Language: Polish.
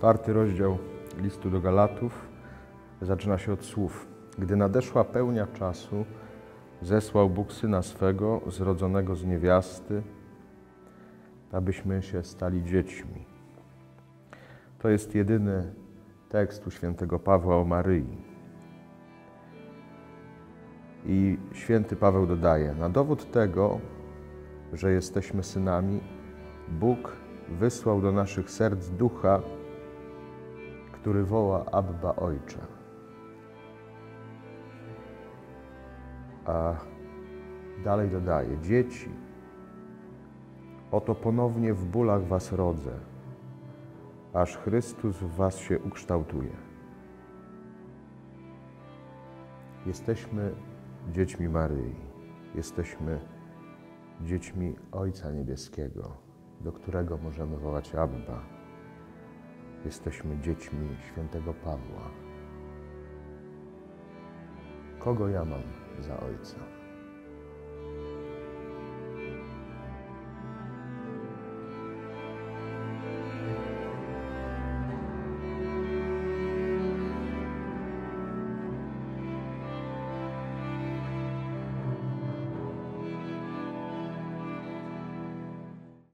Czwarty rozdział listu do Galatów zaczyna się od słów. Gdy nadeszła pełnia czasu, zesłał Bóg Syna swego, zrodzonego z niewiasty, abyśmy się stali dziećmi. To jest jedyny tekst u świętego Pawła o Maryi. I święty Paweł dodaje, na dowód tego, że jesteśmy synami, Bóg wysłał do naszych serc ducha, który woła Abba Ojcze. A dalej dodaje, dzieci, oto ponownie w bólach was rodzę, aż Chrystus w was się ukształtuje. Jesteśmy dziećmi Maryi, jesteśmy dziećmi Ojca Niebieskiego, do którego możemy wołać Abba. Jesteśmy dziećmi świętego Pawła. Kogo ja mam za ojca?